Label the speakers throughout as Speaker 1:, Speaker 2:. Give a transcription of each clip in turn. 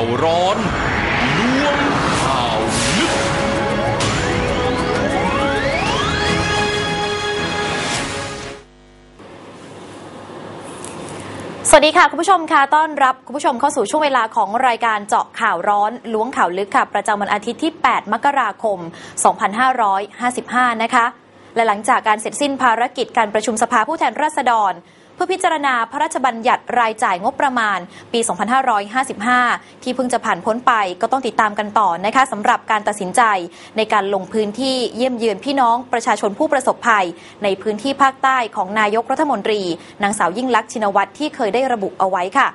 Speaker 1: าวร้อนล้วงข่าวลึก
Speaker 2: สวัสดีค่ะ คุณผู้ชมค่ะต้อนรับคุณผู้ชมเข้าสู่ช่วงเวลาของรายการเจาะข่าวร้อนล้วงข่าวลึกค่ะ ประจำวันอาทิตย์ที่ 8 มกราคม 2555 นะคะและหลังจากการเสร็จสิ้นภารกิจการประชุมสภาผู้แทนราษฎร พื่อพิจารณาพระราชบัญญัติรายจ่ายงบประมาณ ปี 2555 ที่เพิ่งจะผ่านพ้นไปก็ต้องติดตามกันต่อนะคะสำหรับการตัดสินใจในการลงพื้นที่เยี่ยมเยือนพี่น้องประชาชนผู้ประสบภัย ในพื้นที่ภาคใต้ของนายกรัฐมนตรี นางสาวยิ่งลักษณ์ชินวัตรที่เคยได้ระบุเอาไว้ค่ะ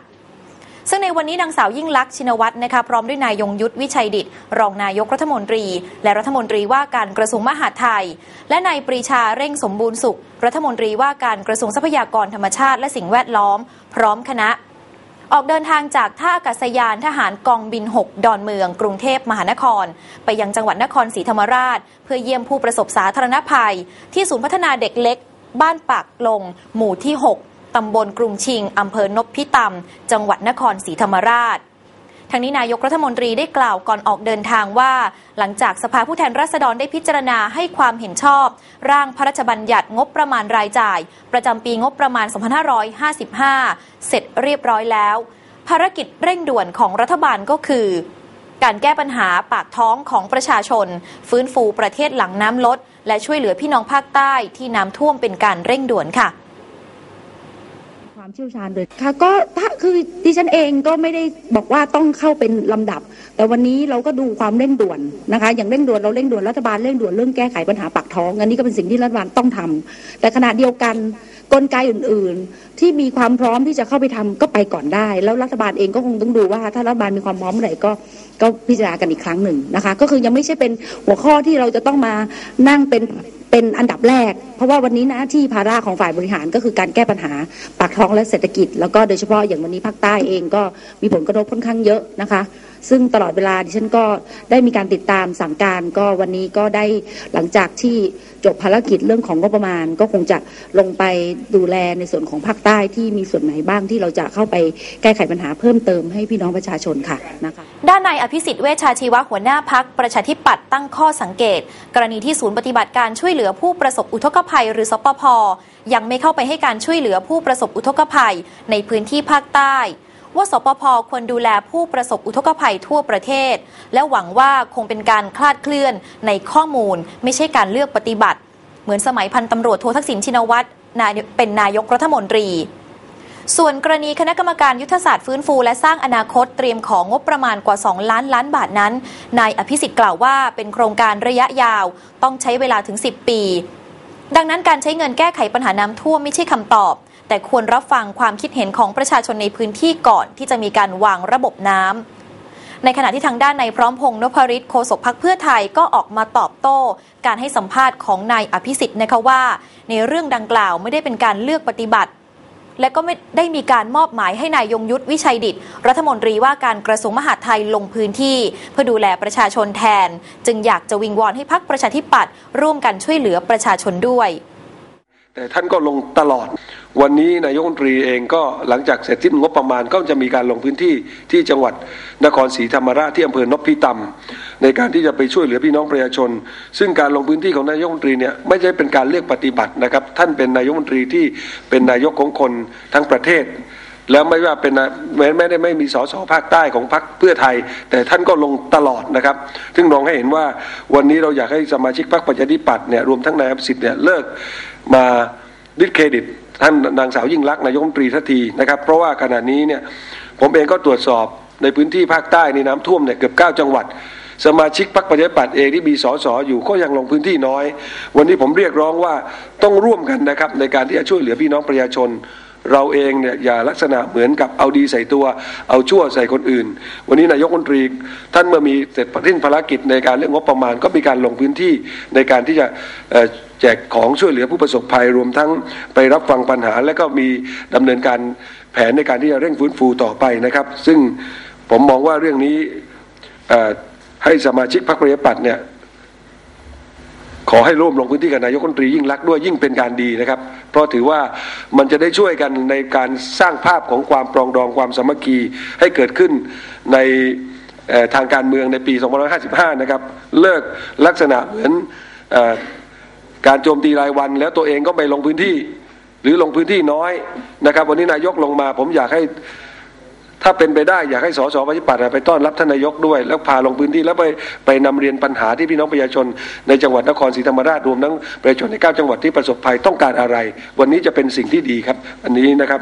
Speaker 2: ซึ่งในวันนี้นางสาวยิ่งลักษณ์ชินวัตรนะคะพร้อมด้วยนายยงยุทธวิชัยดิตรองนายกรัฐมนตรี และรัฐมนตรีว่าการกระทรวงมหาดไทย และนายปรีชาเร่งสมบูรณ์สุข รัฐมนตรีว่าการกระทรวงทรัพยากรธรรมชาติและสิ่งแวดล้อม พร้อมคณะออกเดินทางจากท่าอากาศยานทหารกองบิน 6 ดอนเมือง กรุงเทพมหานคร ไปยังจังหวัดนครศรีธรรมราช เพื่อเยี่ยมผู้ประสบสาธารณภัย ที่ศูนย์พัฒนาเด็กเล็ก บ้านปากลง หมู่ที่ 6 ตำบลกรุงชิงอำเภอนพิตำจังหวัดนครศรีธรรมราชทางนี้นายกรัฐมนตรีได้กล่าวก่อนออกเดินทางว่า หลังจากสภาผู้แทนราษฎรได้พิจารณาให้ความเห็นชอบ ร่างพระราชบัญญัติงบประมาณรายจ่าย ประจำปีงบประมาณ 2555 เสร็จเรียบร้อยแล้ว ภารกิจเร่งด่วนของรัฐบาลก็คือ การแก้ปัญหาปากท้องของประชาชน ฟื้นฟูประเทศหลังน้ำลด และช่วยเหลือพี่น้องภาคใต้ที่น้ำท่วมเป็นการเร่งด่วนค่ะ
Speaker 3: ความเชี่ยวชาญโดยค่ะก็ถ้าคือดิฉันเองก็ไม่ได้บอกว่าต้องเข้าเป็นลำดับ แต่วันนี้เราก็ดูความเร่งด่วนนะคะ อย่างเร่งด่วนเราเร่งด่วนรัฐบาลเร่งด่วนเรื่องแก้ไขปัญหาปากท้องอันนี้ก็เป็นสิ่งที่รัฐบาลต้องทำแต่ขณะเดียวกันกลไกอื่น ๆ ที่มีความพร้อมที่จะเข้าไปทำก็ไปก่อนได้ แล้วรัฐบาลเองก็คงต้องดูว่า ถ้ารัฐบาลมีความพร้อมเมื่อไหร่ก็ก็พิจารณากันอีกครั้งหนึ่งนะคะ ก็คือยังไม่ใช่เป็นหัวข้อที่เราจะต้องมานั่งเป็น เป็นอันดับแรก เพราะว่าวันนี้หน้าที่ภาระของฝ่ายบริหารก็คือการแก้ปัญหาปากท้องและเศรษฐกิจ แล้วก็โดยเฉพาะอย่างวันนี้ภาคใต้เองก็มีผลกระทบค่อนข้างเยอะนะคะ ซึ่งตลอดเวลาดิฉันก็ได้มีการติดตามสั่งการก็วันนี้ก็ได้หลังจากที่จบภารกิจเรื่องของงบประมาณ ก็คงจะลงไปดูแลในส่วนของภาคใต้ที่มีส่วนไหนบ้างที่เราจะเข้าไปแก้ไขปัญหาเพิ่มเติมให้พี่น้องประชาชนค่ะนะคะ
Speaker 2: ด้านนายอภิสิทธิ์เวชชาชีวะหัวหน้าพักประชาธิปัตย์ตั้งข้อสังเกต กรณีที่ศูนย์ปฏิบัติการช่วยเหลือผู้ประสบอุทกภัย หรือสปพยังไม่เข้าไปให้การช่วยเหลือผู้ประสบอุทกภัย ในพื้นที่ภาคใต้ ว่าสปพควรดูแลผู้ประสบอุทกภัยทั่วประเทศ และหวังว่าคงเป็นการคลาดเคลื่อนในข้อมูล ไม่ใช่การเลือกปฏิบัติ เหมือนสมัยพันตำรวจโททักษิณชินวัตรนายเป็นนายกรัฐมนตรีส่วนกรณีคณะกรรมการยุทธศาสตร์ฟื้นฟูและสร้างอนาคตเตรียมของงบประมาณกว่า 2 ล้านล้านบาทนั้น นายอภิสิทธิ์กล่าวว่าเป็นโครงการระยะยาว ต้องใช้เวลาถึง 10 ปี ดังนั้นการใช้เงินแก้ไขปัญหาน้ำท่วมไม่ใช่คำตอบ แต่ควรรับฟังความคิดเห็นของประชาชนในพื้นที่ก่อนที่จะมีการวางระบบน้ำในขณะที่ทางด้านในายพร้อมพงษ์นพริตโฆษกพักเพื่อไทยก็ออกมาตอบโต้ การให้สัมภาษณ์ของนายอภิสิทธิ์นะคะว่า ในเรื่องดังกล่าวไม่ได้เป็นการเลือกปฏิบัติ และก็ไม่ได้มีการมอบหมายให้นายยงยุทธวิชัยดิตรัฐมนตรีว่าการกระทรวงมหาดไทยลงพื้นที่ เพื่อดูแลประชาชนแทน จึงอยากจะวิงวอนให้พักประชาธิปัตย์ร่วมกันช่วยเหลือประชาชนด้วย
Speaker 4: แต่ท่านก็ลงตลอด วันนี้นายกรัฐมนตรีเองก็หลังจากเสร็จสิ้นงบประมาณก็จะมีการลงพื้นที่ที่จังหวัดนครศรีธรรมราชที่อำเภอนพิตำในการที่จะไปช่วยเหลือพี่น้องประชาชน ซึ่งการลงพื้นที่ของนายกรัฐมนตรีเนี่ยไม่ใช่เป็นการเลือกปฏิบัตินะครับ ท่านเป็นนายกรัฐมนตรีที่เป็นนายกของคนทั้งประเทศ แล้วไม่ว่าเป็นแม้ไม่ได้ไม่มีสสภาคใต้ของพรรคเพื่อไทย แต่ท่านก็ลงตลอดนะครับ ซึ่งลองให้เห็นว่าวันนี้เราอยากให้สมาชิกพรรคประชาธิปัตย์เนี่ยรวมทั้งนายอภิสิทธิ์เนี่ยเลิกมาดิสเครดิตท่านนางสาวยิ่งรักนายกรัฐมนตรีทันทีนะครับ เพราะว่าขณะนี้เนี่ยผมเองก็ตรวจสอบในพื้นที่ภาคใต้ในน้ำท่วมเนี่ยเกือบเก้าจังหวัด สมาชิกพรรคประชาธิปัตย์เองที่มีสสอยู่ก็ยังลงพื้นที่น้อย วันนี้ผมเรียกร้องว่าต้องร่วมกันนะครับในการที่จะช่วยเหลือพี่น้องประชาชน เราเองเนี่ยอย่าลักษณะเหมือนกับเอาดีใส่ตัว เอาชั่วใส่คนอื่น วันนี้นายกมนตรี ท่านเมื่อมีเสร็จสิ้นภารกิจในการเรื่องงบประมาณ ก็มีการลงพื้นที่ในการที่จะแจกของช่วยเหลือผู้ประสบภัยรวมทั้งไปรับฟังปัญหา และก็มีดำเนินการแผนในการที่จะเร่งฟื้นฟูต่อไปนะครับ ซึ่งผมมองว่าเรื่องนี้ให้สมาชิกพรรคประชาธิปัตย์เนี่ย ขอให้ร่วมลงพื้นที่กับนายกรัฐมนตรียิ่งรักด้วยยิ่งเป็นการดีนะครับ เพราะถือว่ามันจะได้ช่วยกันในการสร้างภาพของความปรองดองความสามัคคีให้เกิดขึ้นในทางการเมืองในปี 2555 นะครับ เลิกลักษณะเหมือนอการโจมตีรายวัน แล้วตัวเองก็ไปลงพื้นที่ หรือลงพื้นที่น้อยนะครับ วันนี้นายกลงมาผมอยากให้ ถ้าเป็นไปได้อยากให้สสปฏิปัติไปต้อนรับท่านนายกด้วย แล้วพาลงพื้นที่แล้วไปไปนำเรียนปัญหาที่พี่น้องประชาชน ในจังหวัดนครศรีธรรมราชรวมทั้งประชาชนในเก้าจังหวัดที่ประสบภัยต้องการอะไร วันนี้จะเป็นสิ่งที่ดีครับ อันนี้นะครับ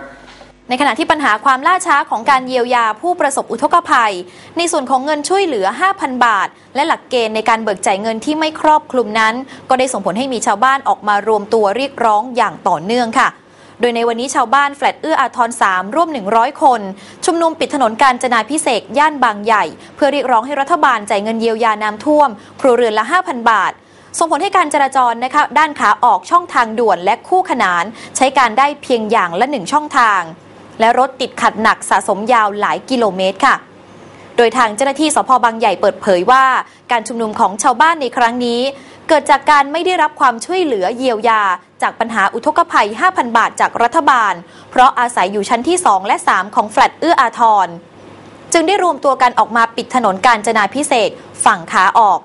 Speaker 2: ในขณะที่ปัญหาความล่าช้าของการเยียวยาผู้ประสบอุทกภัย ในส่วนของเงินช่วยเหลือ 5,000 บาท และหลักเกณฑ์ในการเบิกจ่ายเงินที่ไม่ครอบคลุมนั้น ก็ได้ส่งผลให้มีชาวบ้านออกมารวมตัวเรียกร้องอย่างต่อเนื่องค่ะ โดยในวันนี้ชาวบ้านแฟลตเอื้ออาทร3ร่วม 100 คน ชุมนุมปิดถนนการจนาพิเศษย่านบางใหญ่ เพื่อเรียกร้องให้รัฐบาลจ่ายเงินเยียวยาน้ำท่วม ครัวเรือนละ 5,000 บาทส่งผลให้การจราจรนะคะด้านขาออกช่องทางด่วนและคู่ขนาน ใช้การได้เพียงอย่างละหนึ่งช่องทาง และรถติดขัดหนักสะสมยาวหลายกิโลเมตรค่ะ โดยทางเจ้าหน้าที่สพบางใหญ่เปิดเผยว่า การชุมนุมของชาวบ้านในครั้งนี้ เกิดจากการไม่ได้รับความช่วยเหลือเยียวยา จากปัญหาอุทกภัย 5,000 บาทจากรัฐบาล เพราะอาศัยอยู่ชั้นที่ 2 และ 3 ของแฟลตเอื้ออาทร จึงได้รวมตัวกันออกมาปิดถนนการจนาพิเศษฝั่งขาออก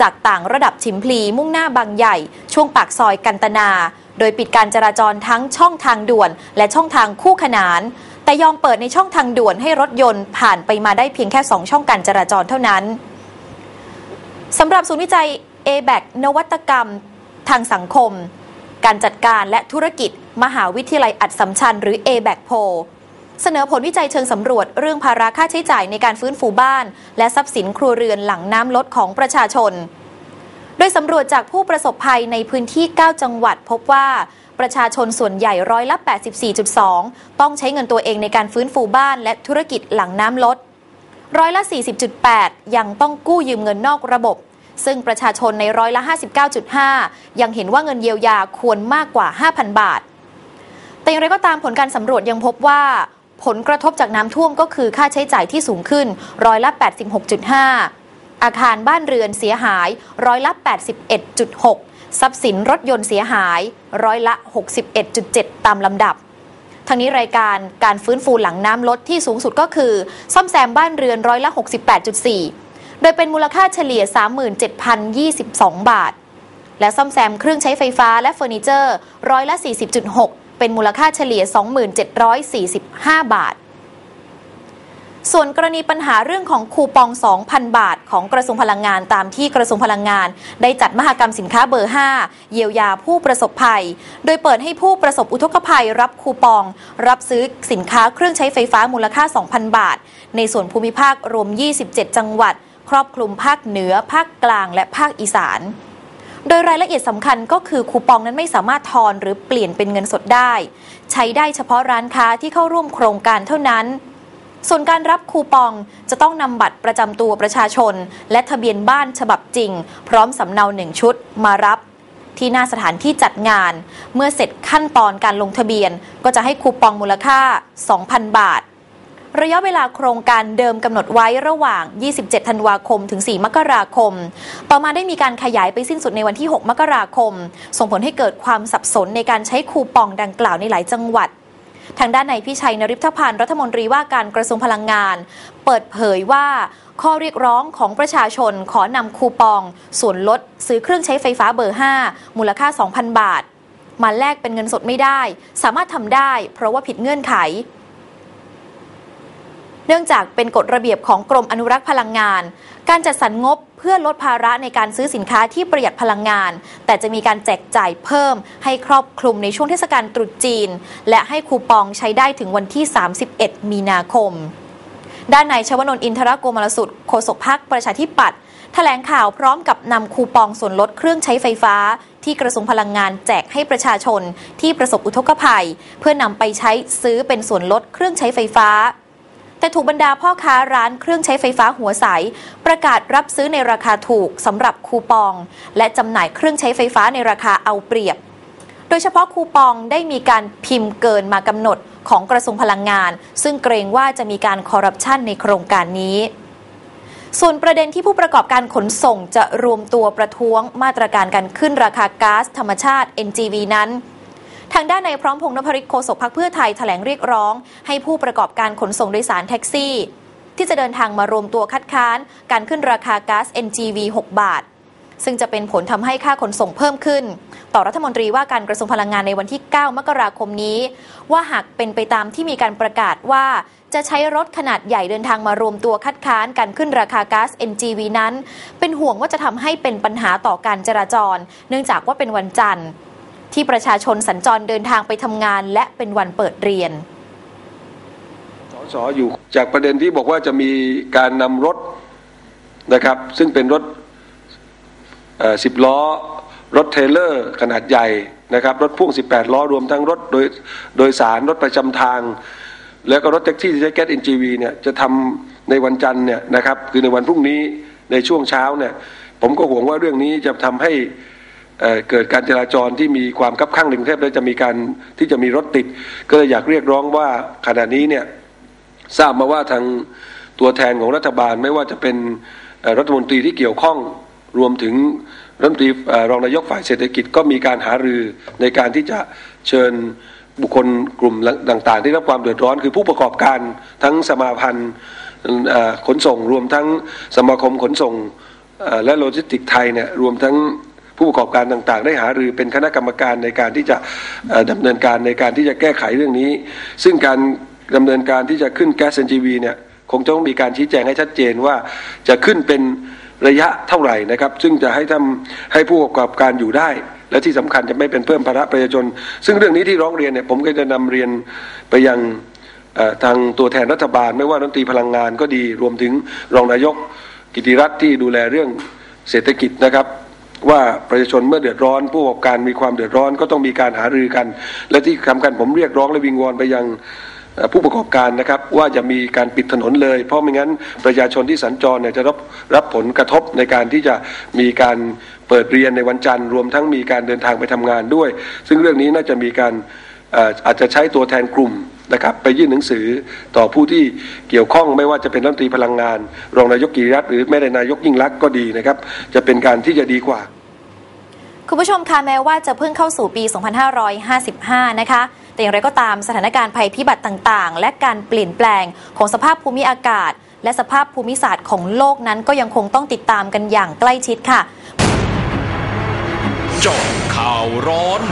Speaker 2: จากต่างระดับชิมพลีมุ่งหน้าบางใหญ่ ช่วงปากซอยกันตนา โดยปิดการจราจรทั้งช่องทางด่วน และช่องทางคู่ขนาน แต่ยอมเปิดในช่องทางด่วนให้รถยนต์ผ่านไปมาได้เพียงแค่ 2 ช่องการจราจรเท่านั้นสำหรับศูนย์วิจัย a b a c นวัตกรรม ทางสังคม การจัดการและธุรกิจ มหาวิทยาลัยอัดสัมชัญหรือ a b a c โพเสนอผลวิจัยเชิงสำรวจเรื่องภาระค่าใช้จ่ายในการฟื้นฟูบ้าน และทรัพย์สินครัวเรือนหลังน้ำลดของประชาชน โดยสำรวจจากผู้ประสบภัยในพื้นที่ 9 จังหวัด พบว่าประชาชนส่วนใหญ่ร้อยละ 84.2 ต้องใช้เงินตัวเองในการฟื้นฟูบ้านและธุรกิจหลังน้ำลด ร้อยละ 40.8 ยังต้องกู้ยืมเงินนอกระบบ ซึ่งประชาชนในร้อยละ 59.5 ยังเห็นว่าเงินเยียวยาควรมากกว่า 5,000 บาท แต่อย่างไรก็ตามผลการสำรวจยังพบว่า ผลกระทบจากน้ำท่วมก็คือค่าใช้จ่ายที่สูงขึ้นร้อยละ 86.5 อาคารบ้านเรือนเสียหายร้อยละ 81.6 ทรัพย์สินรถยนต์เสียหายร้อยละ 61.7 ตามลำดับทั้งนี้รายการการฟื้นฟูหลังน้ำลดที่สูงสุดก็คือ ซ่อมแซมบ้านเรือนร้อยละ 68.4 โดยเป็นมูลค่าเฉลี่ย 37,022 บาท และซ่อมแซมเครื่องใช้ไฟฟ้าและเฟอร์นิเจอร์ร้อยละ 40.6 เป็นมูลค่าเฉลี่ย 2745 บาท ส่วนกรณีปัญหาเรื่องของคูปอง 2,000 บาท ของกระทรวงพลังงานตามที่กระทรวงพลังงาน ได้จัดมหกรรมสินค้าเบอร์ 5 เยียวยาผู้ประสบภัย โดยเปิดให้ผู้ประสบอุทกภัยรับคูปอง รับซื้อสินค้าเครื่องใช้ไฟฟ้ามูลค่า 2,000 บาท ในส่วนภูมิภาครวม 27 จังหวัด ครอบคลุมภาคเหนือ ภาคกลาง และภาคอีสาน โดยรายละเอียดสำคัญก็คือคูปองนั้นไม่สามารถทอนหรือเปลี่ยนเป็นเงินสดได้ ใช้ได้เฉพาะร้านค้าที่เข้าร่วมโครงการเท่านั้น ส่วนการรับคูปองจะต้องนำบัตรประจำตัวประชาชน และทะเบียนบ้านฉบับจริง พร้อมสำเนาหนึ่งชุดมารับที่หน้าสถานที่จัดงาน เมื่อเสร็จขั้นตอนการลงทะเบียนก็จะให้คูปองมูลค่า 2,000 บาท ระยะเวลาโครงการเดิมกำหนดไว้ระหว่าง 27 ธันวาคม ถึง 4 มกราคม ต่อมาได้มีการขยายไปสิ้นสุดในวันที่ 6 มกราคม ส่งผลให้เกิดความสับสนในการใช้คูปองดังกล่าวในหลายจังหวัดทางด้านนายพิชัยนริพพันธ์รัฐมนตรีว่าการกระทรวงพลังงาน เปิดเผยว่า ข้อเรียกร้องของประชาชนขอนำคูปอง ส่วนลด ซื้อเครื่องใช้ไฟฟ้าเบอร์ 5 มูลค่า 2,000 บาท มาแลกเป็นเงินสดไม่ได้ สามารถทำได้ เพราะว่าผิดเงื่อนไข เนื่องจากเป็นกฎระเบียบของกรมอนุรักษ์พลังงาน การจัดสรรงบเพื่อลดภาระในการซื้อสินค้าที่ประหยัดพลังงาน แต่จะมีการแจกจ่ายเพิ่ม ให้ครอบคลุมในช่วงเทศกาลตรุษจีน และให้คูปองใช้ได้ถึงวันที่ 31 มีนาคม ด้านนายชวนนท์อินทรโกมลสุดโฆษกพักประชาธิปัตย์แถลงข่าวพร้อมกับนำคูปองส่วนลดเครื่องใช้ไฟฟ้า ที่กระทรวงพลังงานแจกให้ประชาชนที่ประสบอุทกภัย เพื่อนำไปใช้ซื้อเป็นส่วนลดเครื่องใช้ไฟฟ้า แต่ถูกบรรดาพ่อค้าร้านเครื่องใช้ไฟฟ้าหัวใส ประกาศรับซื้อในราคาถูกสำหรับคูปอง และจำหน่ายเครื่องใช้ไฟฟ้าในราคาเอาเปรียบ โดยเฉพาะคูปองได้มีการพิมพ์เกินมากำหนดของกระทรวงพลังงาน ซึ่งเกรงว่าจะมีการคอร์รัปชันในโครงการนี้ส่วนประเด็นที่ผู้ประกอบการขนส่งจะรวมตัวประท้วงมาตรการการขึ้นราคาก๊าซธรรมชาติ NGV นั้น ทางด้านในายพร้อมพงษ์นพริตโฆษกพักเพื่อไทยแถลงเรียกร้อง ให้ผู้ประกอบการขนส่งโดยสารแท็กซี่ ที่จะเดินทางมารวมตัวคัดค้าน การขึ้นราคาก๊าซ NGV 6 บาท ซึ่งจะเป็นผลทำให้ค่าขนส่งเพิ่มขึ้น ต่อรัฐมนตรีว่าการกระทรวงพลังงานในวันที่ 9 มกราคมนี้ ว่าหากเป็นไปตามที่มีการประกาศว่าจะใช้รถขนาดใหญ่เดินทางมารวมตัวคัดค้านการขึ้นราคาก๊าซ NGV นั้น เป็นห่วงว่าจะทำให้เป็นปัญหาต่อการจราจร เนื่องจากว่าเป็นวันจันทร์ ที่ประชาชนสัญจรเดินทางไปทำงาน และเป็นวันเปิดเรียน
Speaker 4: สสอยู่จากประเด็นที่บอกว่าจะมีการนำรถนะครับ ซึ่งเป็นรถสิบล้อ รถเทเลอร์ขนาดใหญ่นะครับ รถพ่วง 18 ล้อ รวมทั้งรถโดยโดยสารรถประจำทาง แล้วก็รถแท็กซี่ที่ใช้แก๊ส NGV เนี่ยจะทำในวันจันทร์เนี่ยนะครับคือในวันพรุ่งนี้ในช่วงเช้าเนี่ยผมก็ห่วงว่าเรื่องนี้จะทำให้ เเกิดการจราจรที่มีความคับข้างในกรุงเทพและจะมีการที่จะมีรถติด ก็เลยอยากเรียกร้องว่าขณะนี้เนี่ยทราบมาว่าทางตัวแทนของรัฐบาลไม่ว่าจะเป็นรัฐมนตรีที่เกี่ยวข้องรวมถึงรัฐมนตรีอรองนายกฝ่ายเศรษฐกิจก็มีการหารือในการที่จะเชิญบุคคลกลุ่มต่างๆ ที่รับความเดือดร้อน คือผู้ประกอบการทั้งสมาพันธ์ขนส่ง รวมทั้งสมาคมขนส่งและโลจิสติกไทยเนี่ยรวมทั้ง ผู้ประกอบการต่างๆ ได้หารือเป็นคณะกรรมการในการที่จะเอ่อดำเนินการในการที่จะแก้ไขเรื่องนี้ ซึ่งการดำเนินการที่จะขึ้นแก๊ส NGV เนี่ยคงจะต้องมีการชี้แจงให้ชัดเจนว่าจะขึ้นเป็นระยะเท่าไหร่นะครับ ซึ่งจะให้ทำให้ผู้ประกอบการอยู่ได้ และที่สำคัญจะไม่เป็นเพิ่มภาระประชาชน ซึ่งเรื่องนี้ที่ร้องเรียนเนี่ยผมก็จะนำเรียนไปยังทางตัวแทนรัฐบาล ไม่ว่ารัฐมนตรีพลังงานก็ดีรวมถึงรองนายกกิติรัตน์ที่ดูแลเรื่องเศรษฐกิจนะครับ ว่าประชาชนเมื่อเดือดร้อน ผู้ประกอบการมีความเดือดร้อนก็ต้องมีการหารือกัน และที่สำคัญผมเรียกร้องและวิงวอนไปยังผู้ประกอบการนะครับว่าจะมีการปิดถนนเลย เพราะไม่งั้นประชาชนที่สัญจรเนี่ยจะรับรับผลกระทบในการที่จะมีการเปิดเรียนในวันจันทร์รวมทั้งมีการเดินทางไปทำงานด้วย ซึ่งเรื่องนี้น่าจะมีการ อ่ออาจจะใช้ตัวแทนกลุ่มนะครับไปยื่นหนังสือต่อผู้ที่เกี่ยวข้องไม่ว่าจะเป็นรัฐมนตรีพลังงาน รองนายกกิริรัตน์หรือแม้แต่นายกยิ่งลักษณ์ก็ดีนะครับ จะเป็นการที่จะดีกว่า
Speaker 2: คุณผู้ชมคะแม้ว่าจะเพิ่งเข้าสู่ปี 2555 นะคะแต่อย่างไรก็ตามสถานการณ์ภัยพิบัติต่างๆ และการเปลี่ยนแปลงของสภาพภูมิอากาศ และสภาพภูมิศาสตร์ของโลกนั้นก็ยังคงต้องติดตามกันอย่างใกล้ชิดค่ะ
Speaker 1: เจาะข่าวร้อน